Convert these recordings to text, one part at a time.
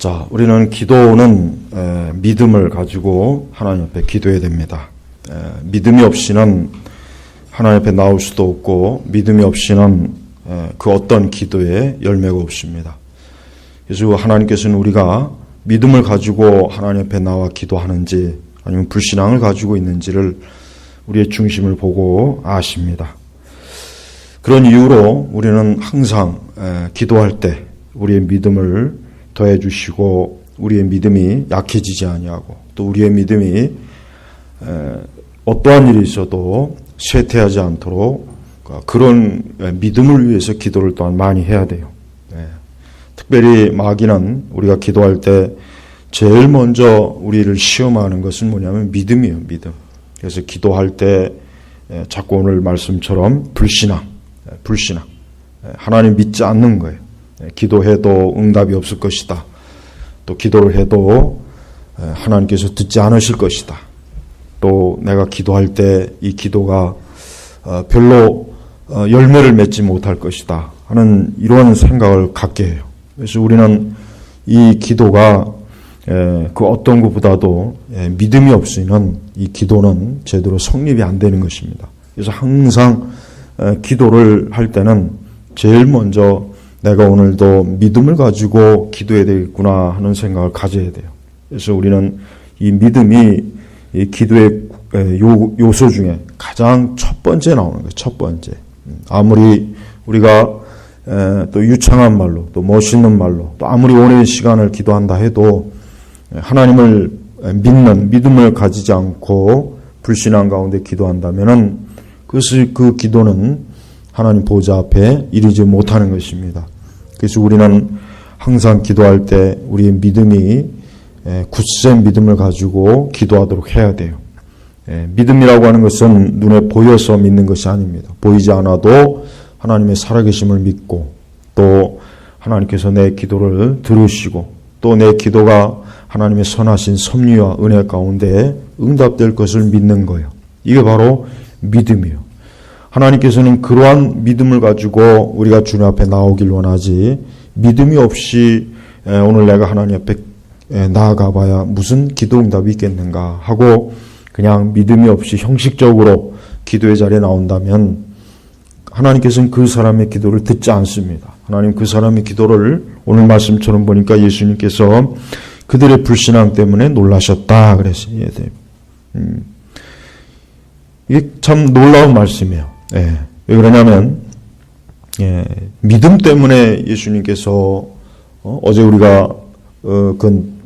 자, 우리는 기도는 에, 믿음을 가지고 하나님 앞에 기도해야 됩니다. 에, 믿음이 없이는 하나님 앞에 나올 수도 없고 믿음이 없이는 에, 그 어떤 기도에 열매가 없습니다. 그래서 하나님께서는 우리가 믿음을 가지고 하나님 앞에 나와 기도하는지 아니면 불신앙을 가지고 있는지를 우리의 중심을 보고 아십니다. 그런 이유로 우리는 항상 에, 기도할 때 우리의 믿음을 더해 주시고 우리의 믿음이 약해지지 아니하고 또 우리의 믿음이 어떠한 일이 있어도 쇠퇴하지 않도록 그런 믿음을 위해서 기도를 또한 많이 해야 돼요. 네. 특별히 마귀는 우리가 기도할 때 제일 먼저 우리를 시험하는 것은 뭐냐면 믿음이에요, 믿음. 그래서 기도할 때 자꾸 오늘 말씀처럼 불신앙, 불신앙, 하나님 믿지 않는 거예요. 예, 기도해도 응답이 없을 것이다. 또 기도를 해도 예, 하나님께서 듣지 않으실 것이다. 또 내가 기도할 때 이 기도가 어, 별로 어, 열매를 맺지 못할 것이다 하는 이런 생각을 갖게 해요. 그래서 우리는 이 기도가 예, 그 어떤 것보다도 믿음이 없이는 이 기도는 제대로 성립이 안 되는 것입니다. 그래서 항상 기도를 할 때는 제일 먼저 내가 오늘도 믿음을 가지고 기도해야 되겠구나 하는 생각을 가져야 돼요. 그래서 우리는 이 믿음이 이 기도의 요, 요소 중에 가장 첫 번째 나오는 거예요. 첫 번째. 음, 아무리 우리가 또 유창한 말로 또 멋있는 말로 또 아무리 오랜 시간을 기도한다 해도 하나님을 믿는 믿음을 가지지 않고 불신앙 가운데 기도한다면은 그것을 그 기도는 하나님 보좌 앞에 이르지 못하는 것입니다. 그래서 우리는 항상 기도할 때 우리의 믿음이 굳센 믿음을 가지고 기도하도록 해야 돼요. 믿음이라고 하는 것은 눈에 보여서 믿는 것이 아닙니다. 보이지 않아도 하나님의 살아계심을 믿고 또 하나님께서 내 기도를 들으시고 또 내 기도가 하나님의 선하신 섭리와 은혜 가운데 응답될 것을 믿는 거예요. 이게 바로 믿음이에요. 하나님께서는 그러한 믿음을 가지고 우리가 주님 앞에 나오길 원하지 믿음이 없이 오늘 내가 하나님 앞에 나아가 봐야 무슨 기도 응답이 있겠는가 하고 그냥 믿음이 없이 형식적으로 기도의 자리에 나온다면 하나님께서는 그 사람의 기도를 듣지 않습니다. 하나님 그 사람의 기도를 오늘 말씀처럼 보니까 예수님께서 그들의 불신앙 때문에 놀라셨다 그랬어요. 음. 이게 참 놀라운 말씀이에요. 예, 왜 그러냐면 예, 믿음 때문에 예수님께서 어, 제 우리가 어,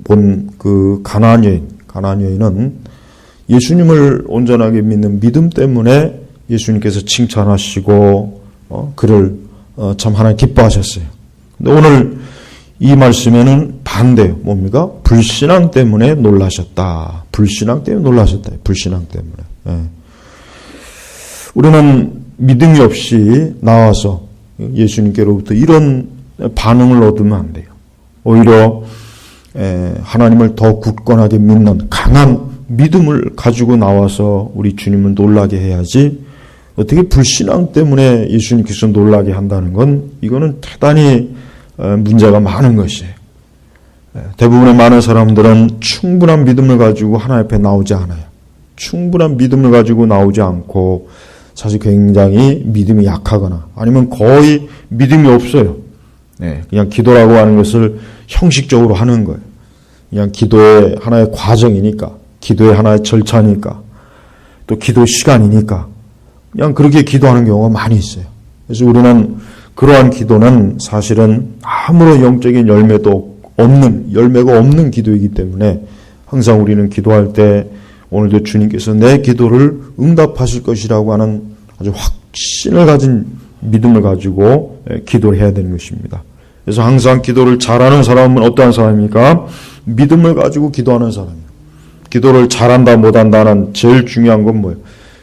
본그 가나안 여인, 가나안 여인은 예수님을 온전하게 믿는 믿음 때문에 예수님께서 칭찬하시고 어, 그를 어, 참 하나님 기뻐하셨어요. 근데 오늘 이 말씀에는 반대요. 뭡니까? 불신앙 때문에 놀라셨다. 불신앙 때문에 놀라셨다. 불신앙 때문에. 예. 우리는 믿음이 없이 나와서 예수님께로부터 이런 반응을 얻으면 안 돼요. 오히려 하나님을 더 굳건하게 믿는 강한 믿음을 가지고 나와서 우리 주님을 놀라게 해야지 어떻게 불신앙 때문에 예수님께서 놀라게 한다는 건 이거는 대단히 문제가 많은 것이에요. 대부분의 많은 사람들은 충분한 믿음을 가지고 하나님 앞에 나오지 않아요. 충분한 믿음을 가지고 나오지 않고 사실 굉장히 믿음이 약하거나 아니면 거의 믿음이 없어요. 네, 그냥 기도라고 하는 것을 형식적으로 하는 거예요. 그냥 기도의 하나의 과정이니까, 기도의 하나의 절차니까, 또 기도 시간이니까, 그냥 그렇게 기도하는 경우가 많이 있어요. 그래서 우리는 그러한 기도는 사실은 아무런 영적인 열매도 없는, 열매가 없는 기도이기 때문에 항상 우리는 기도할 때 오늘도 주님께서 내 기도를 응답하실 것이라고 하는 아주 확신을 가진 믿음을 가지고 예, 기도를 해야 되는 것입니다. 그래서 항상 기도를 잘하는 사람은 어떠한 사람입니까? 믿음을 가지고 기도하는 사람이에요. 기도를 잘한다 못한다는 제일 중요한 건 뭐예요?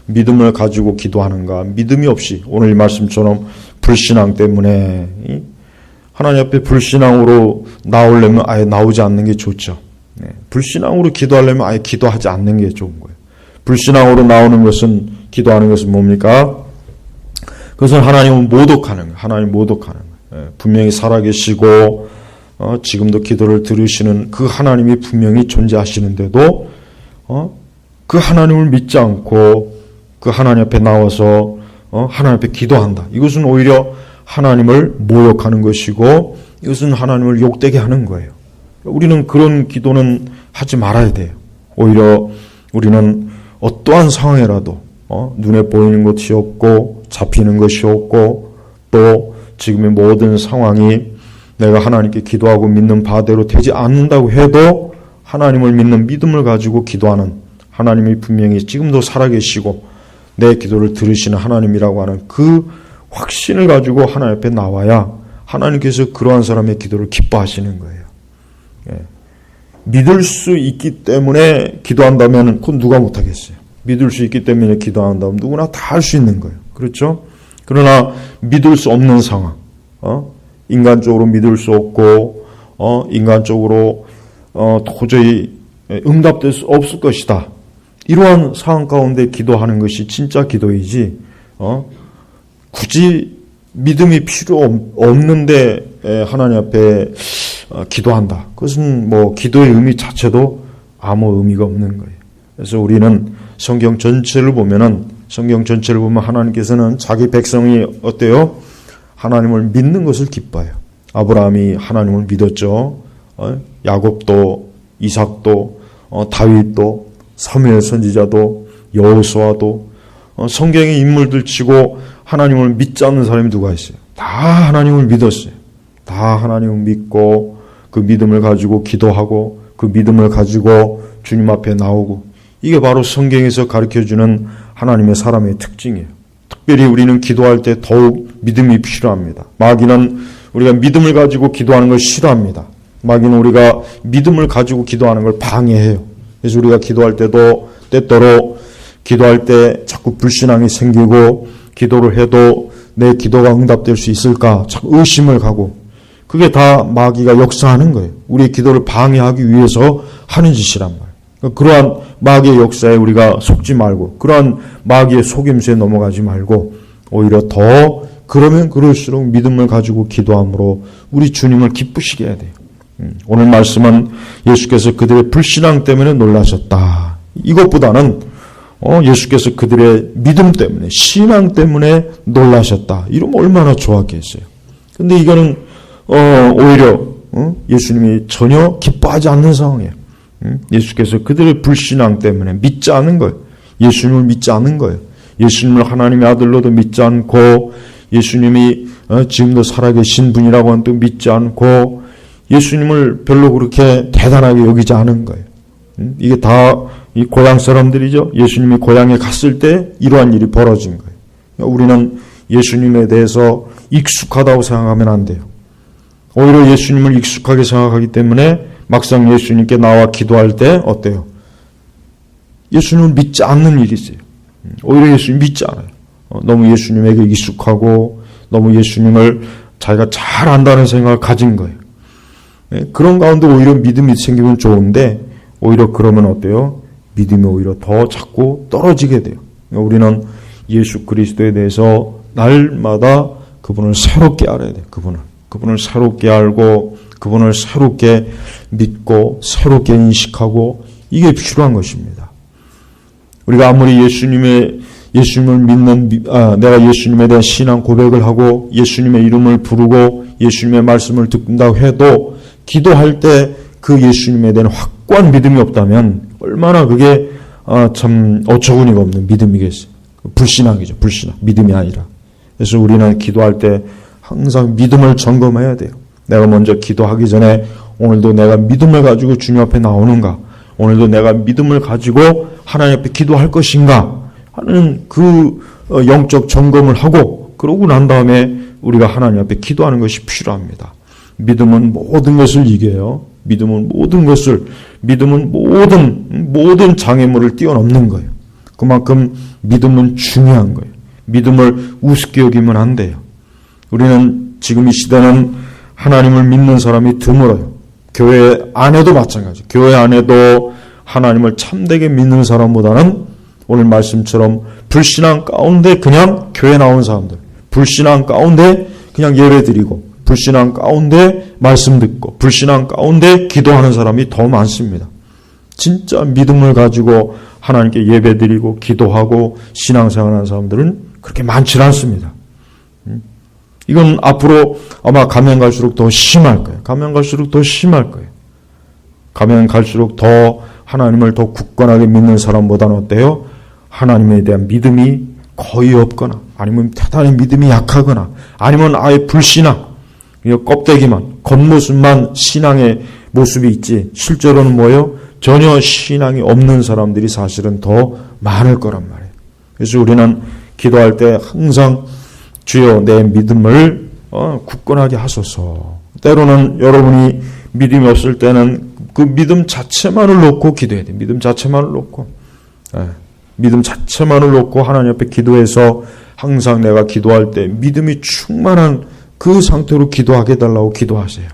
믿음을 가지고 기도하는가? 믿음이 없이 오늘 이 말씀처럼 불신앙 때문에 하나님 앞에 불신앙으로 나오려면 아예 나오지 않는 게 좋죠. 네. 불신앙으로 기도하려면 아예 기도하지 않는 게 좋은 거예요. 불신앙으로 나오는 것은 기도하는 것은 뭡니까? 그것은 하나님을 모독하는 거예요. 하나님 모독하는 거예요. 네. 분명히 살아계시고 어, 지금도 기도를 들으시는 그 하나님이 분명히 존재하시는데도 어, 그 하나님을 믿지 않고 그 하나님 앞에 나와서 어, 하나님 앞에 기도한다. 이것은 오히려 하나님을 모욕하는 것이고 이것은 하나님을 욕되게 하는 거예요. 우리는 그런 기도는 하지 말아야 돼요. 오히려 우리는 어떠한 상황이라도 어, 눈에 보이는 것이 없고 잡히는 것이 없고 또 지금의 모든 상황이 내가 하나님께 기도하고 믿는 바대로 되지 않는다고 해도 하나님을 믿는 믿음을 가지고 기도하는 하나님이 분명히 지금도 살아계시고 내 기도를 들으시는 하나님이라고 하는 그 확신을 가지고 하나님 앞에 나와야 하나님께서 그러한 사람의 기도를 기뻐하시는 거예요. 예. 믿을 수 있기 때문에 기도한다면 그건 누가 못하겠어요. 믿을 수 있기 때문에 기도한다면 누구나 다 할 수 있는 거예요. 그렇죠? 그러나 믿을 수 없는 상황, 어? 인간적으로 믿을 수 없고, 어? 인간적으로 어, 도저히 응답될 수 없을 것이다. 이러한 상황 가운데 기도하는 것이 진짜 기도이지, 어? 굳이 믿음이 필요 없는데 하나님 앞에 어, 기도한다. 그것은 뭐 기도의 의미 자체도 아무 의미가 없는 거예요. 그래서 우리는 성경 전체를 보면은 성경 전체를 보면 하나님께서는 자기 백성이 어때요? 하나님을 믿는 것을 기뻐해요. 아브라함이 하나님을 믿었죠. 어? 야곱도 이삭도 어, 다윗도 사무엘 선지자도 여호수아도 어, 성경의 인물들 치고 하나님을 믿지 않는 사람이 누가 있어요? 다 하나님을 믿었어요. 다 하나님을 믿고 그 믿음을 가지고 기도하고 그 믿음을 가지고 주님 앞에 나오고 이게 바로 성경에서 가르쳐 주는 하나님의 사람의 특징이에요. 특별히 우리는 기도할 때 더욱 믿음이 필요합니다. 마귀는 우리가 믿음을 가지고 기도하는 걸 싫어합니다. 마귀는 우리가 믿음을 가지고 기도하는 걸 방해해요. 그래서 우리가 기도할 때도 때때로 기도할 때 자꾸 불신앙이 생기고 기도를 해도 내 기도가 응답될 수 있을까 자꾸 의심을 가고 그게 다 마귀가 역사하는 거예요. 우리의 기도를 방해하기 위해서 하는 짓이란 말이에요. 그러니까 그러한 마귀의 역사에 우리가 속지 말고 그러한 마귀의 속임수에 넘어가지 말고 오히려 더 그러면 그럴수록 믿음을 가지고 기도함으로 우리 주님을 기쁘시게 해야 돼요. 음, 오늘 말씀은 예수께서 그들의 불신앙 때문에 놀라셨다. 이것보다는 어, 예수께서 그들의 믿음 때문에 신앙 때문에 놀라셨다. 이러면 얼마나 좋았겠어요. 근데 이거는 어, 오히려 어? 예수님이 전혀 기뻐하지 않는 상황이에요. 음? 예수께서 그들의 불신앙 때문에 믿지 않은 거예요. 예수님을 믿지 않은 거예요. 예수님을 하나님의 아들로도 믿지 않고 예수님이 어, 지금도 살아계신 분이라고 하는 또 믿지 않고 예수님을 별로 그렇게 대단하게 여기지 않은 거예요. 음? 이게 다 이 고향 사람들이죠. 예수님이 고향에 갔을 때 이러한 일이 벌어진 거예요. 우리는 예수님에 대해서 익숙하다고 생각하면 안 돼요. 오히려 예수님을 익숙하게 생각하기 때문에 막상 예수님께 나와 기도할 때 어때요? 예수님을 믿지 않는 일이 있어요. 오히려 예수님 믿지 않아요. 어, 너무 예수님에게 익숙하고 너무 예수님을 자기가 잘 안다는 생각을 가진 거예요. 예, 그런 가운데 오히려 믿음이 생기면 좋은데 오히려 그러면 어때요? 믿음이 오히려 더 자꾸 떨어지게 돼요. 우리는 예수 그리스도에 대해서 날마다 그분을 새롭게 알아야 돼요. 그분을. 그분을 새롭게 알고 그분을 새롭게 믿고 새롭게 인식하고 이게 필요한 것입니다. 우리가 아무리 예수님의 예수님을 믿는 아, 내가 예수님에 대한 신앙 고백을 하고 예수님의 이름을 부르고 예수님의 말씀을 듣는다고 해도 기도할 때 그 예수님에 대한 확고한 믿음이 없다면 얼마나 그게 아, 참 어처구니가 없는 믿음이겠어요. 불신앙이죠. 불신앙. 믿음이 아니라. 그래서 우리는 기도할 때 항상 믿음을 점검해야 돼요. 내가 먼저 기도하기 전에 오늘도 내가 믿음을 가지고 주님 앞에 나오는가? 오늘도 내가 믿음을 가지고 하나님 앞에 기도할 것인가? 하는 그 어, 영적 점검을 하고 그러고 난 다음에 우리가 하나님 앞에 기도하는 것이 필요합니다. 믿음은 모든 것을 이겨요. 믿음은 모든 것을 믿음은 모든 모든 장애물을 뛰어넘는 거예요. 그만큼 믿음은 중요한 거예요. 믿음을 우습게 여기면 안 돼요. 우리는 지금 이 시대는 하나님을 믿는 사람이 드물어요. 교회 안에도 마찬가지. 교회 안에도 하나님을 참되게 믿는 사람보다는 오늘 말씀처럼 불신앙 가운데 그냥 교회 나온 사람들, 불신앙 가운데 그냥 예배 드리고 불신앙 가운데 말씀 듣고 불신앙 가운데 기도하는 사람이 더 많습니다. 진짜 믿음을 가지고 하나님께 예배 드리고 기도하고 신앙생활하는 사람들은 그렇게 많지 않습니다. 음? 이건 앞으로 아마 가면 갈수록 더 심할 거예요. 가면 갈수록 더 심할 거예요. 가면 갈수록 더 하나님을 더 굳건하게 믿는 사람보다는 어때요? 하나님에 대한 믿음이 거의 없거나 아니면 대단히 믿음이 약하거나 아니면 아예 불신앙 껍데기만 겉모습만 신앙의 모습이 있지 실제로는 뭐예요? 전혀 신앙이 없는 사람들이 사실은 더 많을 거란 말이에요. 그래서 우리는 기도할 때 항상 주여 내 믿음을 어, 굳건하게 하소서. 때로는 여러분이 믿음이 없을 때는 그 믿음 자체만을 놓고 기도해야 돼. 믿음 자체만을 놓고. 예. 믿음 자체만을 놓고 하나님 앞에 기도해서 항상 내가 기도할 때 믿음이 충만한 그 상태로 기도하게 달라고 기도하세요.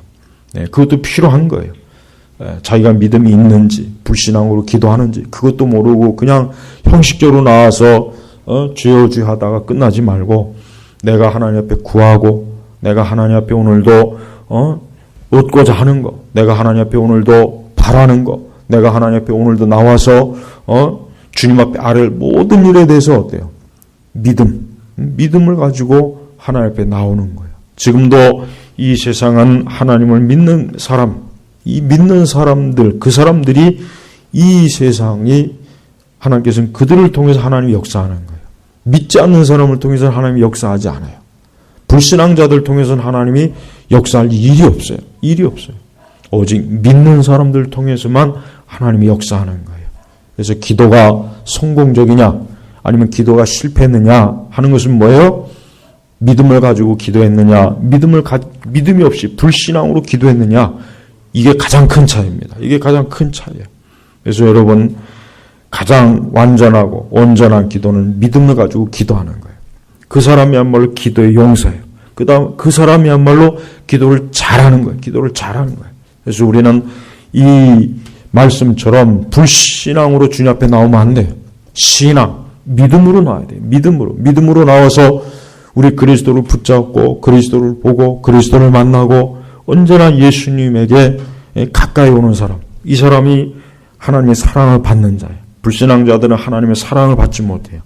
네, 그것도 필요한 거예요. 예, 자기가 믿음이 있는지 불신앙으로 기도하는지 그것도 모르고 그냥 형식적으로 나와서 어, 주여 주여 하다가 끝나지 말고 내가 하나님 앞에 구하고 내가 하나님 앞에 오늘도 어, 얻고자 하는 거 내가 하나님 앞에 오늘도 바라는 거 내가 하나님 앞에 오늘도 나와서 어, 주님 앞에 아를 모든 일에 대해서 어때요? 믿음 믿음을 가지고 하나님 앞에 나오는 거예요. 지금도 이 세상은 하나님을 믿는 사람 이 믿는 사람들, 그 사람들이 이 세상이 하나님께서는 그들을 통해서 하나님이 역사하는 거예요. 믿지 않는 사람을 통해서는 하나님이 역사하지 않아요. 불신앙자들 통해서는 하나님이 역사할 일이 없어요. 일이 없어요. 오직 믿는 사람들 통해서만 하나님이 역사하는 거예요. 그래서 기도가 성공적이냐, 아니면 기도가 실패했느냐 하는 것은 뭐예요? 믿음을 가지고 기도했느냐, 믿음을 가, 믿음이 없이 불신앙으로 기도했느냐, 이게 가장 큰 차이입니다. 이게 가장 큰 차이예요. 그래서 여러분 가장 완전하고 온전한 기도는 믿음을 가지고 기도하는 거예요. 그 사람이야말로 기도의 용사예요. 그 다음 그 사람이야말로 기도를 잘하는 거예요. 기도를 잘하는 거예요. 그래서 우리는 이 말씀처럼 불신앙으로 주님 앞에 나오면 안 돼요. 신앙, 믿음으로 나와야 돼요. 믿음으로. 믿음으로 나와서 우리 그리스도를 붙잡고 그리스도를 보고 그리스도를 만나고 언제나 예수님에게 가까이 오는 사람. 이 사람이 하나님의 사랑을 받는 자예요. 불신앙 자들은 하나님의 사랑을 받지 못해요.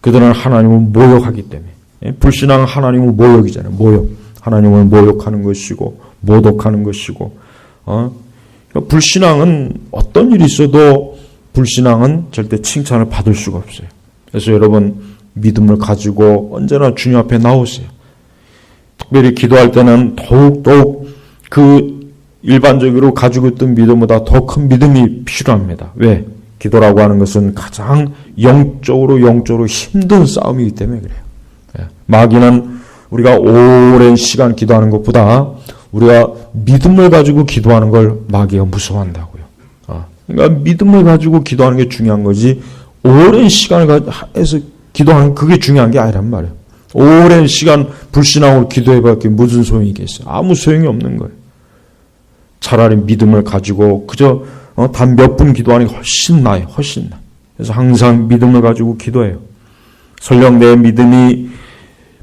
그들은 하나님을 모욕하기 때문에. 예? 불신앙은 하나님을 모욕이잖아요. 모욕. 하나님을 모욕하는 것이고, 모독하는 것이고, 어? 그러니까 불신앙은 어떤 일이 있어도 불신앙은 절대 칭찬을 받을 수가 없어요. 그래서 여러분, 믿음을 가지고 언제나 주님 앞에 나오세요. 특별히 기도할 때는 더욱 더욱 그 일반적으로 가지고 있던 믿음보다 더 큰 믿음이 필요합니다. 왜? 기도라고 하는 것은 가장 영적으로 영적으로 힘든 싸움이기 때문에 그래요. 예. 마귀는 우리가 오랜 시간 기도하는 것보다 우리가 믿음을 가지고 기도하는 걸 마귀가 무서워한다고요. 아, 그러니까 믿음을 가지고 기도하는 게 중요한 거지 오랜 시간을 해서 기도하는 그게 중요한 게 아니란 말이에요. 오랜 시간 불신앙으로 기도해봤기 무슨 소용이 있겠어요? 아무 소용이 없는 거예요. 차라리 믿음을 가지고 그저 어, 단 몇 분 기도하는 게 훨씬 나아요. 훨씬 나. 그래서 항상 믿음을 가지고 기도해요. 설령 내 믿음이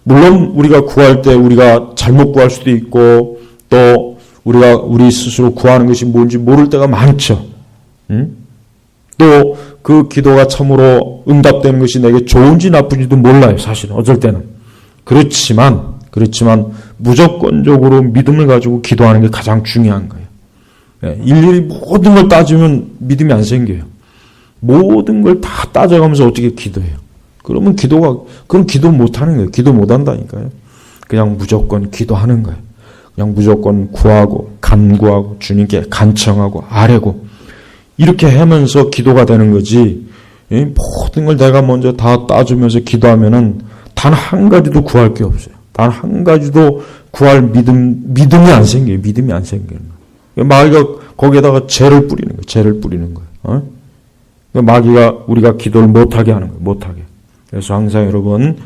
물론 우리가 구할 때 우리가 잘못 구할 수도 있고 또 우리가 우리 스스로 구하는 것이 뭔지 모를 때가 많죠. 응? 또그 기도가 참으로 응답되는 것이 내게 좋은지 나쁜지도 몰라요. 사실은 어쩔 때는. 그렇지만 그렇지만 무조건적으로 믿음을 가지고 기도하는 게 가장 중요한 거예요. 예, 일일이 모든 걸 따지면 믿음이 안 생겨요. 모든 걸 다 따져가면서 어떻게 기도해요? 그러면 기도가 그럼 기도 못 하는 거예요. 기도 못 한다니까요. 그냥 무조건 기도하는 거예요. 그냥 무조건 구하고 간구하고 주님께 간청하고 아뢰고 이렇게 하면서 기도가 되는 거지. 모든 걸 내가 먼저 다 따주면서 기도하면은 단 한 가지도 구할 게 없어요. 단 한 가지도 구할 믿음 믿음이 안 생겨요. 믿음이 안 생기는 거예요. 마귀가 거기에다가 죄를 뿌리는 거예요. 죄를 뿌리는 거예요. 어? 마귀가 우리가 기도를 못하게 하는 거예요. 못하게. 그래서 항상 여러분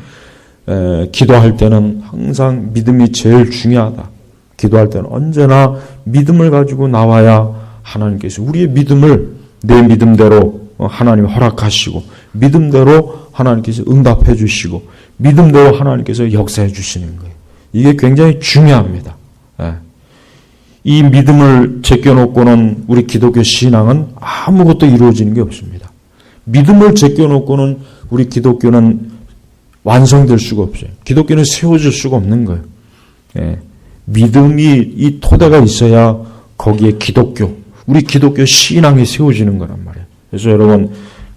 에, 기도할 때는 항상 믿음이 제일 중요하다. 기도할 때는 언제나 믿음을 가지고 나와야 하나님께서 우리의 믿음을 내 믿음대로 하나님 허락하시고 믿음대로 하나님께서 응답해 주시고 믿음대로 하나님께서 역사해 주시는 거예요. 이게 굉장히 중요합니다. 예. 이 믿음을 제껴놓고는 우리 기독교 신앙은 아무것도 이루어지는 게 없습니다. 믿음을 제껴놓고는 우리 기독교는 완성될 수가 없어요. 기독교는 세워질 수가 없는 거예요. 예. 믿음이 이 토대가 있어야 거기에 기독교, 우리 기독교 신앙이 세워지는 거란 말이에요. 그래서 여러분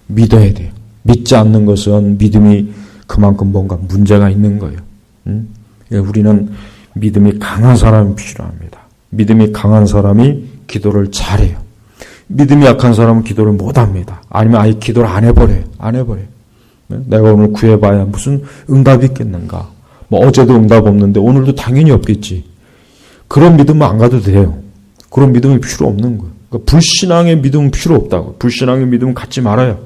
믿어야 돼요. 믿지 않는 것은 믿음이 그만큼 뭔가 문제가 있는 거예요. 음? 우리는 믿음이 강한 사람이 필요합니다. 믿음이 강한 사람이 기도를 잘해요. 믿음이 약한 사람은 기도를 못합니다. 아니면 아예 기도를 안 해버려요. 안 해버려요. 내가 오늘 구해봐야 무슨 응답이 있겠는가. 뭐 어제도 응답 없는데 오늘도 당연히 없겠지. 그런 믿음은 안 가도 돼요. 그런 믿음이 필요 없는 거예요. 그러니까 불신앙의 믿음은 필요 없다고. 불신앙의 믿음은 갖지 말아요.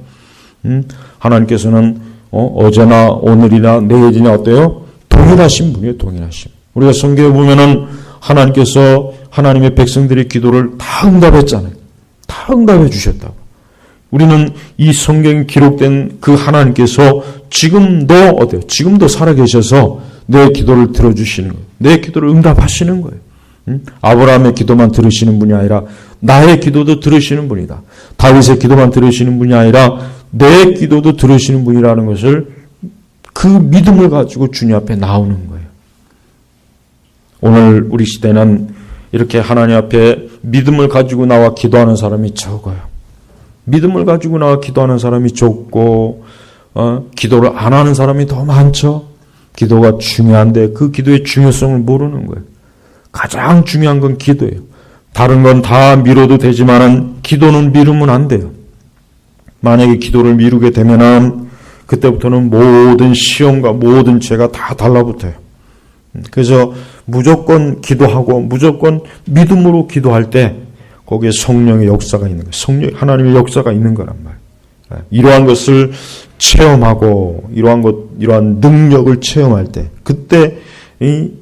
음? 하나님께서는 어, 제나 오늘이나 내일이나 어때요? 동일하신 분이에요. 동일하신. 우리가 성경에 보면은 하나님께서 하나님의 백성들의 기도를 다 응답했잖아요. 다 응답해 주셨다고. 우리는 이 성경에 기록된 그 하나님께서 지금도 어때요? 지금도 살아계셔서 내 기도를 들어주시는 거예요. 내 기도를 응답하시는 거예요. 음? 아브라함의 기도만 들으시는 분이 아니라 나의 기도도 들으시는 분이다. 다윗의 기도만 들으시는 분이 아니라 내 기도도 들으시는 분이라는 것을 그 믿음을 가지고 주님 앞에 나오는 거예요. 오늘 우리 시대는 이렇게 하나님 앞에 믿음을 가지고 나와 기도하는 사람이 적어요. 믿음을 가지고 나와 기도하는 사람이 적고 어, 기도를 안 하는 사람이 더 많죠. 기도가 중요한데 그 기도의 중요성을 모르는 거예요. 가장 중요한 건 기도예요. 다른 건 다 미뤄도 되지만은 기도는 미루면 안 돼요. 만약에 기도를 미루게 되면은 그때부터는 모든 시험과 모든 죄가 다 달라붙어요. 그래서 무조건 기도하고 무조건 믿음으로 기도할 때 거기에 성령의 역사가 있는 거예요. 성령 하나님의 역사가 있는 거란 말이에요. 예, 이러한 것을 체험하고 이러한 것 이러한 능력을 체험할 때 그때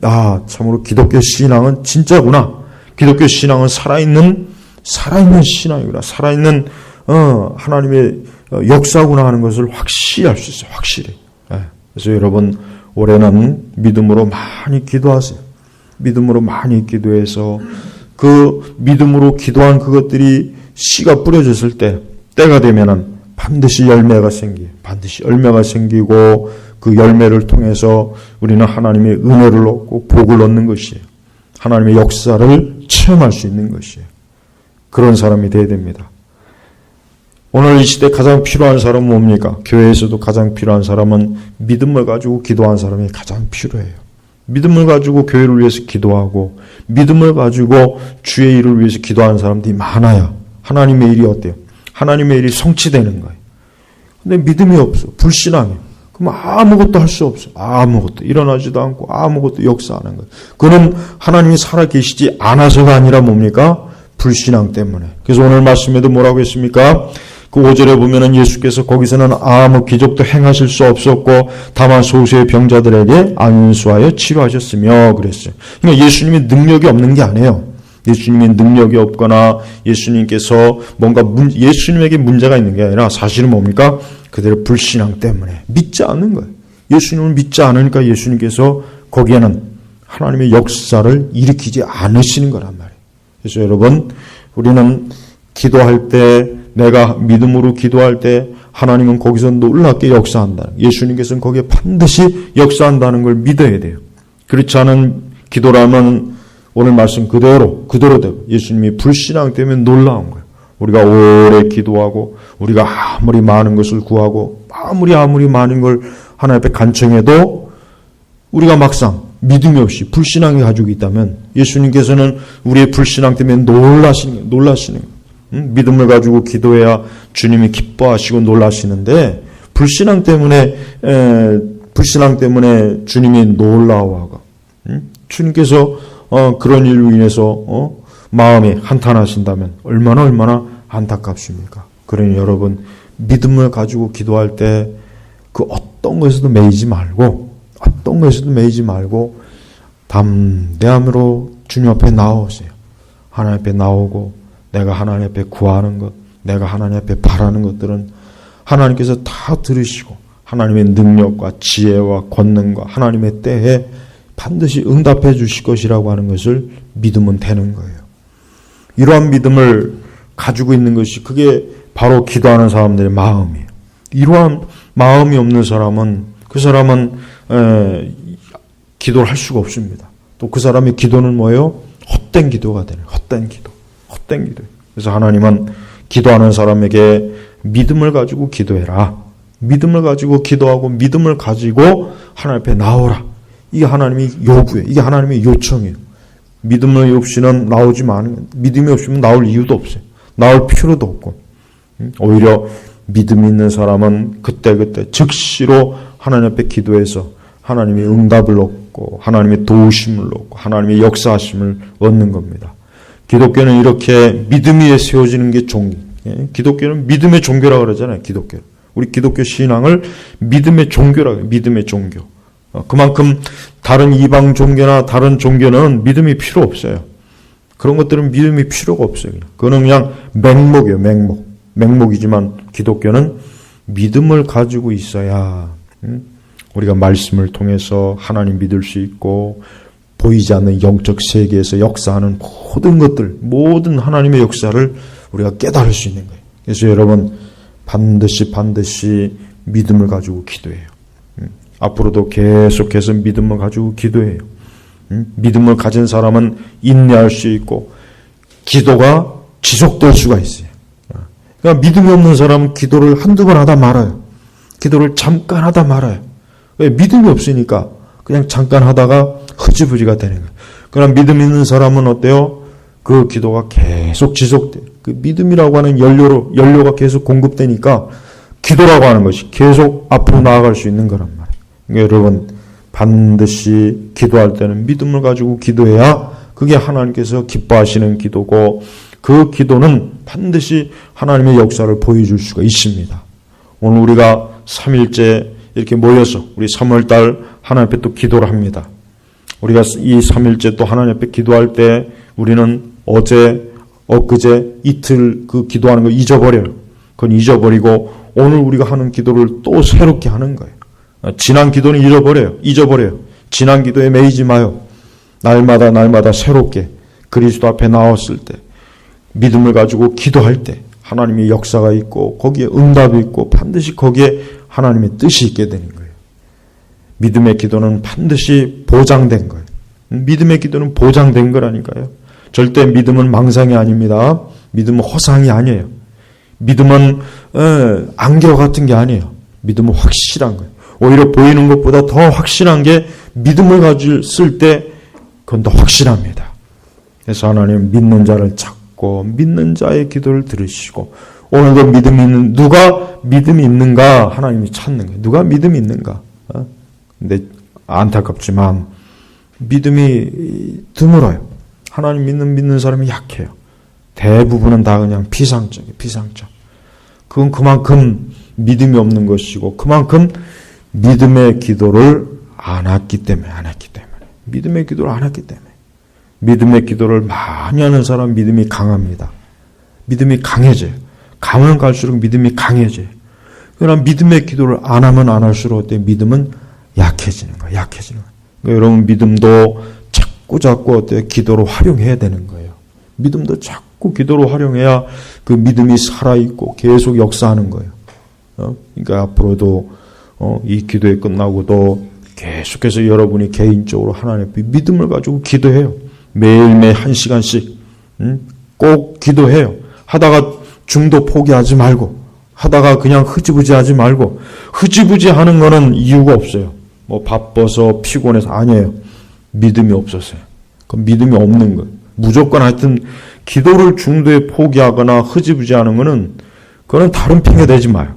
아 참으로 기독교 신앙은 진짜구나. 기독교 신앙은 살아있는 살아있는 신앙이구나. 살아있는 어, 하나님의 어, 역사구나 하는 것을 확실히 알 수 있어요. 확실히. 예. 그래서 여러분 올해는 믿음으로 많이 기도하세요. 믿음으로 많이 기도해서 그 믿음으로 기도한 그것들이 씨가 뿌려졌을 때 때가 되면은 반드시 열매가 생기, 반드시 열매가 생기고 그 열매를 통해서 우리는 하나님의 은혜를 얻고 복을 얻는 것이에요. 하나님의 역사를 체험할 수 있는 것이에요. 그런 사람이 되어야 됩니다. 오늘 이 시대 가장 필요한 사람은 뭡니까? 교회에서도 가장 필요한 사람은 믿음을 가지고 기도한 사람이 가장 필요해요. 믿음을 가지고 교회를 위해서 기도하고 믿음을 가지고 주의 일을 위해서 기도하는 사람들이 많아요. 하나님의 일이 어때요? 하나님의 일이 성취되는 거예요. 근데 믿음이 없어. 불신앙해. 그럼 아무것도 할 수 없어. 아무것도. 일어나지도 않고 아무것도 역사하는 거예요. 그는 하나님이 살아 계시지 않아서가 아니라 뭡니까? 불신앙 때문에. 그래서 오늘 말씀에도 뭐라고 했습니까? 그 5절에 보면은 예수께서 거기서는 아무 기적도 행하실 수 없었고 다만 소수의 병자들에게 안수하여 치료하셨으며 그랬어요. 그러니까 예수님이 능력이 없는 게 아니에요. 예수님이 능력이 없거나 예수님께서 뭔가 문, 예수님에게 문제가 있는 게 아니라 사실은 뭡니까? 그들의 불신앙 때문에 믿지 않는 거예요. 예수님을 믿지 않으니까 예수님께서 거기에는 하나님의 역사를 일으키지 않으시는 거란 말이에요. 그래서 여러분 우리는 기도할 때 내가 믿음으로 기도할 때 하나님은 거기서 놀랍게 역사한다. 예수님께서는 거기에 반드시 역사한다는 걸 믿어야 돼요. 그렇지 않은 기도라면 오늘 말씀 그대로 그대로 되고 예수님이 불신앙 때문에 놀라운 거예요. 우리가 오래 기도하고 우리가 아무리 많은 것을 구하고 아무리 아무리 많은 걸 하나님 앞에 간청해도 우리가 막상 믿음이 없이 불신앙이 가지고 있다면 예수님께서는 우리의 불신앙 때문에 놀라시는 놀라시는. 음? 믿음을 가지고 기도해야 주님이 기뻐하시고 놀라시는데 불신앙 때문에 에, 불신앙 때문에 주님이 놀라워하고 음? 주님께서 어, 그런 일로 인해서 어, 마음이 한탄하신다면 얼마나 얼마나 안타깝습니까? 그러니 여러분 믿음을 가지고 기도할 때 그 어떤 것에도 매이지 말고 어떤 것에도 매이지 말고 담대함으로 주님 앞에 나오세요. 하나님 앞에 나오고 내가 하나님 앞에 구하는 것, 내가 하나님 앞에 바라는 것들은 하나님께서 다 들으시고 하나님의 능력과 지혜와 권능과 하나님의 때에 반드시 응답해 주실 것이라고 하는 것을 믿으면 되는 거예요. 이러한 믿음을 가지고 있는 것이 그게 바로 기도하는 사람들의 마음이에요. 이러한 마음이 없는 사람은 그 사람은 에, 기도를 할 수가 없습니다. 또 그 사람의 기도는 뭐예요? 헛된 기도가 되는 헛된 기도, 헛된 기도. 그래서 하나님은 기도하는 사람에게 믿음을 가지고 기도해라. 믿음을 가지고 기도하고 믿음을 가지고 하나님 앞에 나오라. 이게 하나님이 요구예요. 이게 하나님의 요청이에요. 믿음이 없이는 나오지 만 믿음이 없으면 나올 이유도 없어요. 나올 필요도 없고 오히려 믿음 있는 사람은 그때 그때 즉시로 하나님 앞에 기도해서 하나님의 응답을 얻고 하나님의 도우심을 얻고 하나님의 역사하심을 얻는 겁니다. 기독교는 이렇게 믿음 위에 세워지는 게 종. 예? 기독교는 믿음의 종교라 그러잖아요. 기독교. 우리 기독교 신앙을 믿음의 종교라 그래요. 믿음의 종교. 어, 그만큼 다른 이방 종교나 다른 종교는 믿음이 필요 없어요. 그런 것들은 믿음이 필요가 없어요. 그거는 그냥 맹목이에요. 맹목. 맹목이지만 기독교는 믿음을 가지고 있어야 음? 우리가 말씀을 통해서 하나님 믿을 수 있고 보이지 않는 영적 세계에서 역사하는 모든 것들, 모든 하나님의 역사를 우리가 깨달을 수 있는 거예요. 그래서 여러분 반드시 반드시 믿음을 가지고 기도해요. 음, 앞으로도 계속해서 믿음을 가지고 기도해요. 음, 믿음을 가진 사람은 인내할 수 있고 기도가 지속될 수가 있어요. 그러니까 믿음이 없는 사람은 기도를 한두 번 하다 말아요. 기도를 잠깐 하다 말아요. 왜? 믿음이 없으니까 그냥 잠깐 하다가 흐지부지가 되는 거예요. 그러나 믿음 있는 사람은 어때요? 그 기도가 계속 지속돼. 그 믿음이라고 하는 연료로 연료가 계속 공급되니까 기도라고 하는 것이 계속 앞으로 나아갈 수 있는 거란 말이에요. 그러니까 여러분 반드시 기도할 때는 믿음을 가지고 기도해야 그게 하나님께서 기뻐하시는 기도고 그 기도는 반드시 하나님의 역사를 보여줄 수가 있습니다. 오늘 우리가 3일째 이렇게 모여서 우리 3월달 하나님 앞에 또 기도를 합니다. 우리가 이 3일째 또 하나님 앞에 기도할 때 우리는 어제, 엊그제, 이틀 그 기도하는 거 잊어버려요. 그건 잊어버리고 오늘 우리가 하는 기도를 또 새롭게 하는 거예요. 지난 기도는 잃어버려요. 잊어버려요. 지난 기도에 매이지 마요. 날마다 날마다 새롭게 그리스도 앞에 나왔을 때 믿음을 가지고 기도할 때 하나님의 역사가 있고 거기에 응답이 있고 반드시 거기에 하나님의 뜻이 있게 되는 거예요. 믿음의 기도는 반드시 보장된 거예요. 믿음의 기도는 보장된 거라니까요. 절대 믿음은 망상이 아닙니다. 믿음은 허상이 아니에요. 믿음은 에, 안개 같은 게 아니에요. 믿음은 확실한 거예요. 오히려 보이는 것보다 더 확실한 게 믿음을 가졌을 때 그건 더 확실합니다. 그래서 하나님 믿는 자를 찾고 믿는 자의 기도를 들으시고 오늘도 믿음이 있는 누가 믿음이 있는가 하나님이 찾는 거예요. 누가 믿음이 있는가? 어? 근데 안타깝지만 믿음이 드물어요. 하나님 믿는 믿는 사람이 약해요. 대부분은 다 그냥 피상적이에요. 피상적. 그건 그만큼 믿음이 없는 것이고 그만큼 믿음의 기도를 안 했기 때문에 안 했기 때문에 믿음의 기도를 안 했기 때문에 믿음의 기도를 많이 하는 사람 믿음이 강합니다. 믿음이 강해져요. 가면 갈수록 믿음이 강해져요. 그러나 믿음의 기도를 안 하면 안 할수록 어때 믿음은 약해지는 거예요. 약해지는 거예요. 그러니까 여러분 믿음도 자꾸 자꾸 어때 기도로 활용해야 되는 거예요. 믿음도 자꾸 기도로 활용해야 그 믿음이 살아 있고 계속 역사하는 거예요. 어? 그러니까 앞으로도 어, 이 기도에 끝나고도 계속해서 여러분이 개인적으로 하나님 앞에 믿음을 가지고 기도해요. 매일매일 한 시간씩 음? 꼭 기도해요. 하다가 중도 포기하지 말고 하다가 그냥 흐지부지 하지 말고 흐지부지 하는 거는 이유가 없어요. 뭐 바빠서 피곤해서 아니에요. 믿음이 없었어요. 그 믿음이 없는 거예요. 무조건 하여튼 기도를 중도에 포기하거나 흐지부지 하는 거는 그거는 다른 핑계 대지 마요.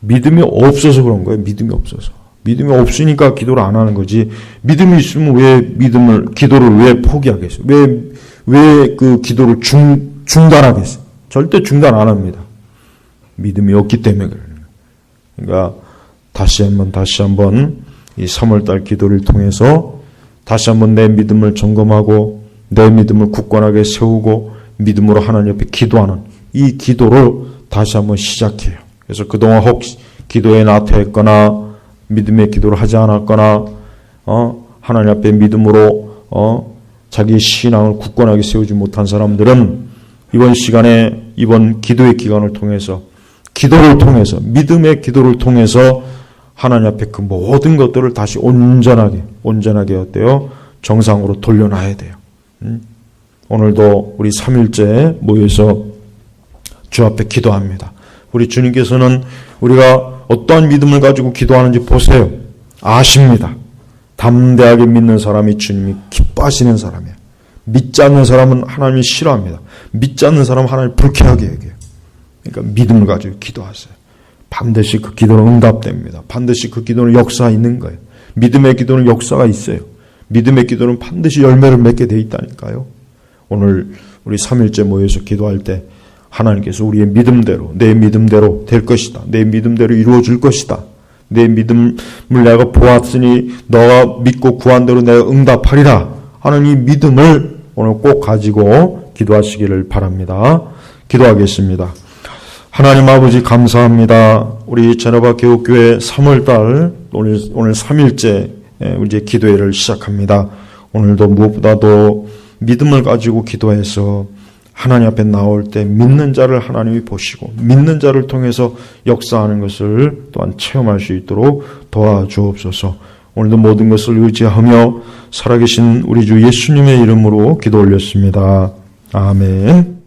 믿음이 없어서 그런 거예요. 믿음이 없어서. 믿음이 없으니까 기도를 안 하는 거지. 믿음이 있으면 왜 믿음을, 기도를 왜 포기하겠어요? 왜, 왜 그 기도를 중, 중단하겠어요? 절대 중단 안 합니다. 믿음이 없기 때문에 거예요. 그러니까 다시 한번, 다시 한번 이 3월달 기도를 통해서 다시 한번 내 믿음을 점검하고 내 믿음을 굳건하게 세우고 믿음으로 하나님 옆에 기도하는 이 기도를 다시 한번 시작해요. 그래서 그동안 혹 기도에 나태했거나 믿음의 기도를 하지 않았거나 어 하나님 앞에 믿음으로 어, 자기 신앙을 굳건하게 세우지 못한 사람들은 이번 시간에 이번 기도의 기간을 통해서 기도를 통해서 믿음의 기도를 통해서 하나님 앞에 그 모든 것들을 다시 온전하게 온전하게 어때요? 정상으로 돌려놔야 돼요. 음? 오늘도 우리 3일째 모여서 주 앞에 기도합니다. 우리 주님께서는 우리가 어떠한 믿음을 가지고 기도하는지 보세요. 아십니다. 담대하게 믿는 사람이 주님이 기뻐하시는 사람이에요. 믿지 않는 사람은 하나님이 싫어합니다. 믿지 않는 사람은 하나님 불쾌하게 얘기해요. 그러니까 믿음을 가지고 기도하세요. 반드시 그 기도는 응답됩니다. 반드시 그 기도는 역사 있는 거예요. 믿음의 기도는 역사가 있어요. 믿음의 기도는 반드시 열매를 맺게 돼 있다니까요. 오늘 우리 3일째 모여서 기도할 때 하나님께서 우리의 믿음대로 내 믿음대로 될 것이다. 내 믿음대로 이루어질 것이다. 내 믿음을 내가 보았으니 너가 믿고 구한 대로 내가 응답하리라 하는 이 믿음을 오늘 꼭 가지고 기도하시기를 바랍니다. 기도하겠습니다. 하나님 아버지 감사합니다. 우리 제너바 교육교회 3월달 오늘 오늘 3일째 이제 기도회를 시작합니다. 오늘도 무엇보다도 믿음을 가지고 기도해서 하나님 앞에 나올 때 믿는 자를 하나님이 보시고 믿는 자를 통해서 역사하는 것을 또한 체험할 수 있도록 도와주옵소서. 오늘도 모든 것을 의지하며 살아계신 우리 주 예수님의 이름으로 기도 올렸습니다. 아멘.